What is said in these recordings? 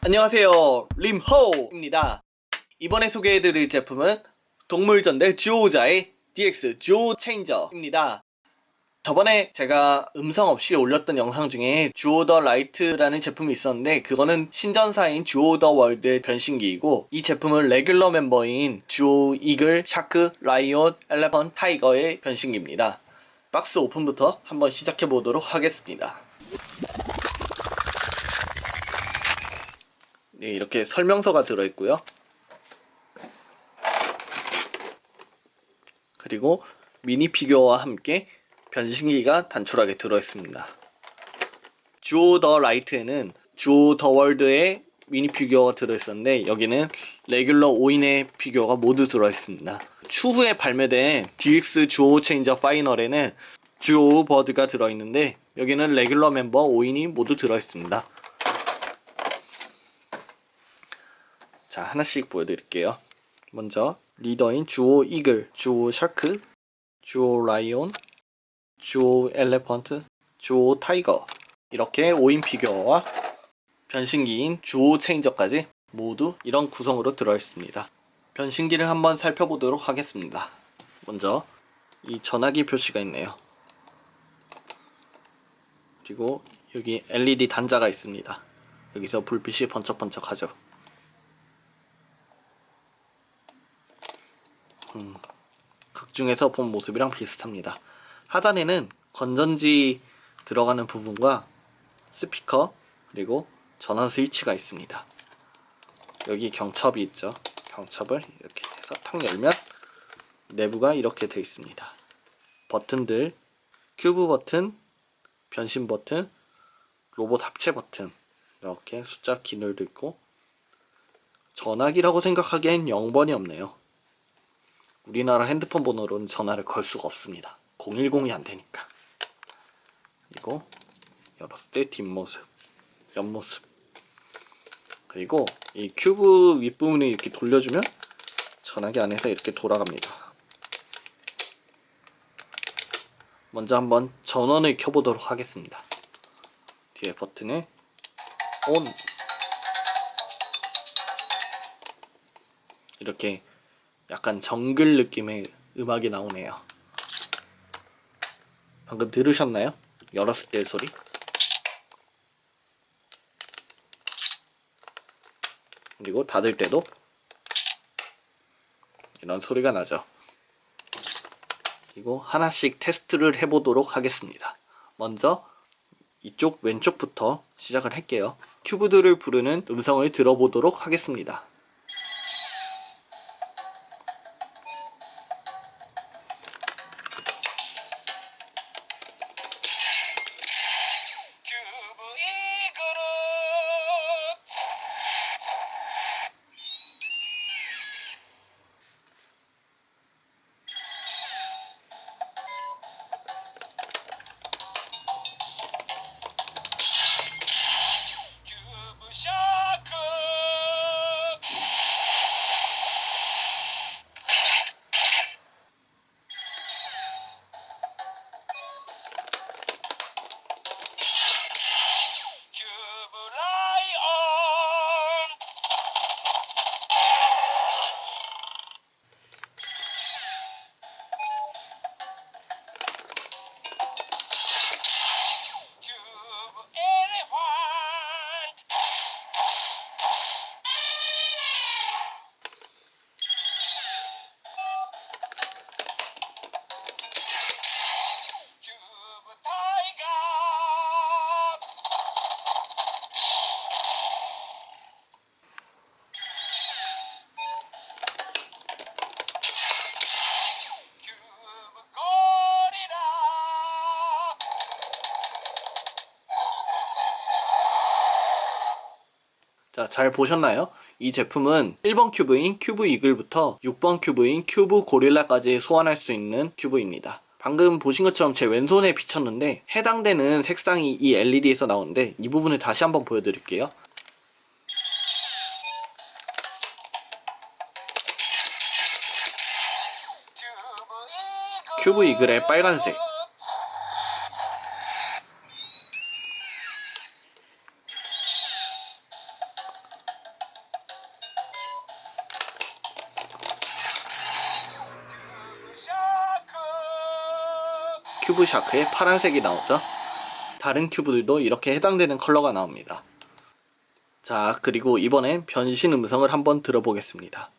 안녕하세요. 림호입니다. 이번에 소개해드릴 제품은 동물전대 듀오자의 DX 듀오 체인저입니다. 저번에 제가 음성 없이 올렸던 영상 중에 듀오 더 라이트라는 제품이 있었는데 그거는 신전사인 듀오 더 월드의 변신기이고 이 제품은 레귤러 멤버인 듀오 이글, 샤크, 라이온, 엘레펀, 타이거의 변신기입니다. 박스 오픈부터 한번 시작해 보도록 하겠습니다. 네, 이렇게 설명서가 들어있고요. 그리고 미니 피규어와 함께 변신기가 단촐하게 들어있습니다. 주오 더 라이트에는 주오 더 월드의 미니 피규어가 들어있었는데 여기는 레귤러 5인의 피규어가 모두 들어있습니다. 추후에 발매된 DX 주오 체인저 파이널에는 주오 버드가 들어있는데 여기는 레귤러 멤버 5인이 모두 들어있습니다. 자 하나씩 보여드릴게요. 먼저 리더인 주오 이글, 주오 샤크, 주오 라이온, 주오 엘레펀트, 주오 타이거 이렇게 5인 피규어와 변신기인 주오 체인저까지 모두 이런 구성으로 들어있습니다. 변신기를 한번 살펴보도록 하겠습니다. 먼저 이 전화기 표시가 있네요. 그리고 여기 LED 단자가 있습니다. 여기서 불빛이 번쩍번쩍 하죠. 극 중에서 본 모습이랑 비슷합니다. 하단에는 건전지 들어가는 부분과 스피커 그리고 전원 스위치가 있습니다. 여기 경첩이 있죠. 경첩을 이렇게 해서 탁 열면 내부가 이렇게 되어 있습니다. 버튼들 큐브 버튼, 변신 버튼, 로봇 합체 버튼 이렇게 숫자 기능도 있고 전화기라고 생각하기엔 0번이 없네요. 우리나라 핸드폰 번호로는 전화를 걸 수가 없습니다. 010이 안 되니까. 그리고 열었을 때 뒷모습, 옆모습. 그리고 이 큐브 윗부분을 이렇게 돌려주면 전화기 안에서 이렇게 돌아갑니다. 먼저 한번 전원을 켜보도록 하겠습니다. 뒤에 버튼에 온 이렇게 약간 정글 느낌의 음악이 나오네요. 방금 들으셨나요? 열었을 때 소리? 그리고 닫을 때도 이런 소리가 나죠. 그리고 하나씩 테스트를 해보도록 하겠습니다. 먼저 이쪽 왼쪽부터 시작을 할게요. 큐브들을 부르는 음성을 들어보도록 하겠습니다. 잘 보셨나요? 이 제품은 1번 큐브인 큐브 이글부터 6번 큐브인 큐브 고릴라까지 소환할 수 있는 큐브입니다. 방금 보신 것처럼 제 왼손에 비쳤는데 해당되는 색상이 이 LED에서 나오는데 이 부분을 다시 한번 보여드릴게요. 큐브 이글의 빨간색 큐브 샤크의 파란색이 나오죠. 다른 큐브들도 이렇게 해당되는 컬러가 나옵니다. 자, 그리고 이번엔 변신 음성을 한번 들어보겠습니다.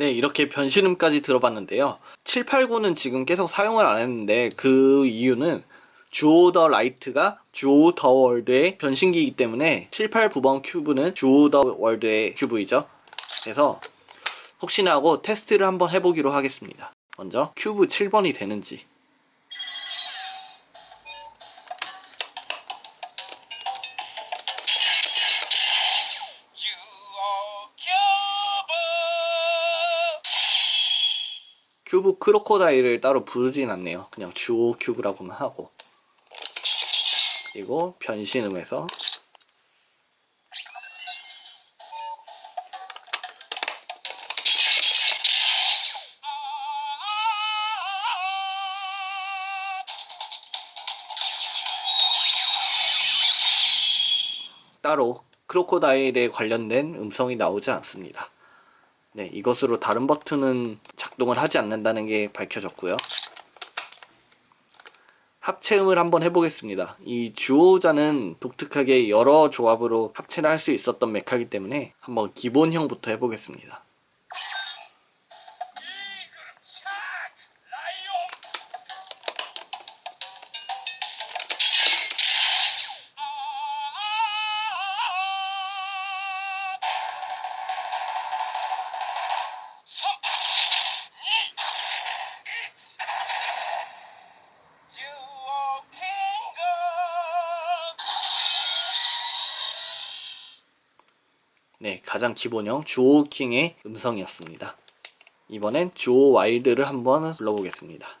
네, 이렇게 변신음까지 들어봤는데요. 7, 8, 9는 지금 계속 사용을 안 했는데 그 이유는 주오 더 라이트가 주오 더 월드의 변신기이기 때문에 7, 8, 9번 큐브는 주오 더 월드의 큐브이죠. 그래서 혹시나 하고 테스트를 한번 해보기로 하겠습니다. 먼저 큐브 7번이 되는지 크로코다일을 따로 부르진 않네요. 그냥 주오 큐브라고만 하고. 그리고 변신음에서 따로 크로코다일에 관련된 음성이 나오지 않습니다. 네, 이것으로 다른 버튼은 작동을 하지 않는다는 게 밝혀졌고요. 합체음을 한번 해보겠습니다. 이 주호자는 독특하게 여러 조합으로 합체를 할 수 있었던 메카이기 때문에 한번 기본형부터 해보겠습니다. 가장 기본형 주오킹의 음성이었습니다. 이번엔 주오 와일드를 한번 불러보겠습니다.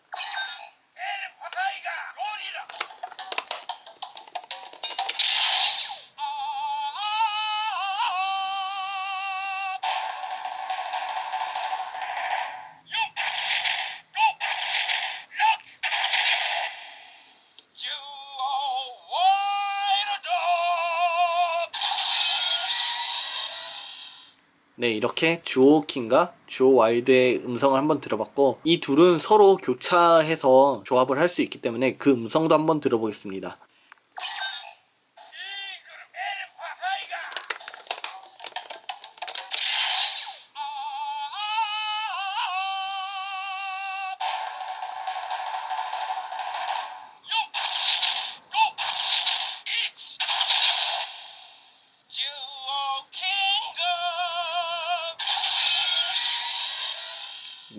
네, 이렇게 주오 킹과 주오 와일드의 음성을 한번 들어봤고 이 둘은 서로 교차해서 조합을 할 수 있기 때문에 그 음성도 한번 들어보겠습니다.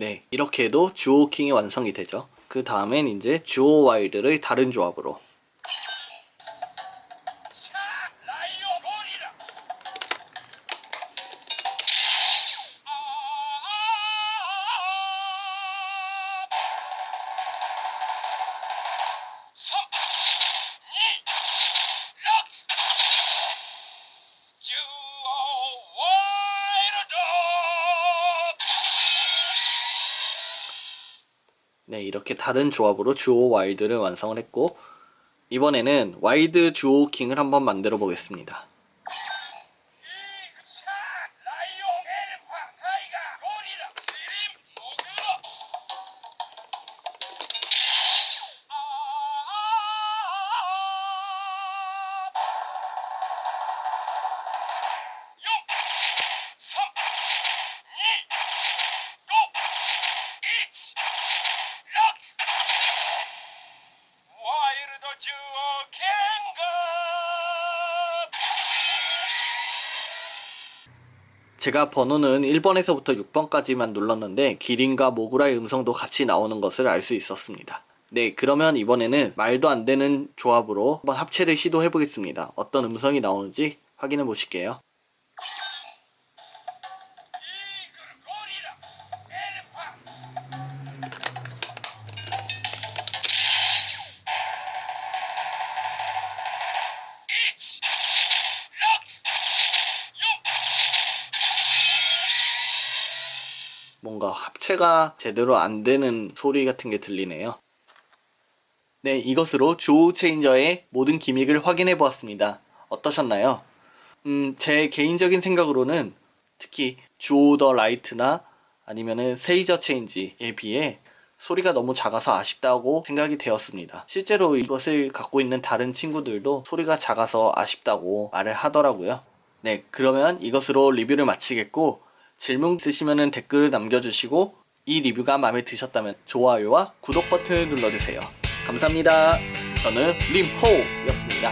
네, 이렇게 해도 주오킹이 완성이 되죠. 그 다음엔 이제 주오 와일드를 다른 조합으로 네, 이렇게 다른 조합으로 주오 와일드를 완성을 했고 이번에는 와일드 주오 킹을 한번 만들어 보겠습니다. 제가 번호는 1번에서부터 6번까지만 눌렀는데 기린과 모구라의 음성도 같이 나오는 것을 알 수 있었습니다. 네, 그러면 이번에는 말도 안 되는 조합으로 한번 합체를 시도해 보겠습니다. 어떤 음성이 나오는지 확인해 보실게요. 뭔가 합체가 제대로 안 되는 소리 같은 게 들리네요. 네, 이것으로 주오 체인저의 모든 기믹을 확인해 보았습니다. 어떠셨나요? 음, 제 개인적인 생각으로는 특히 주오 더 라이트나 아니면은 세이저 체인지에 비해 소리가 너무 작아서 아쉽다고 생각이 되었습니다. 실제로 이것을 갖고 있는 다른 친구들도 소리가 작아서 아쉽다고 말을 하더라고요. 네, 그러면 이것으로 리뷰를 마치겠고 질문 있으시면 댓글을 남겨주시고 이 리뷰가 마음에 드셨다면 좋아요와 구독 버튼을 눌러주세요. 감사합니다. 저는 림호였습니다.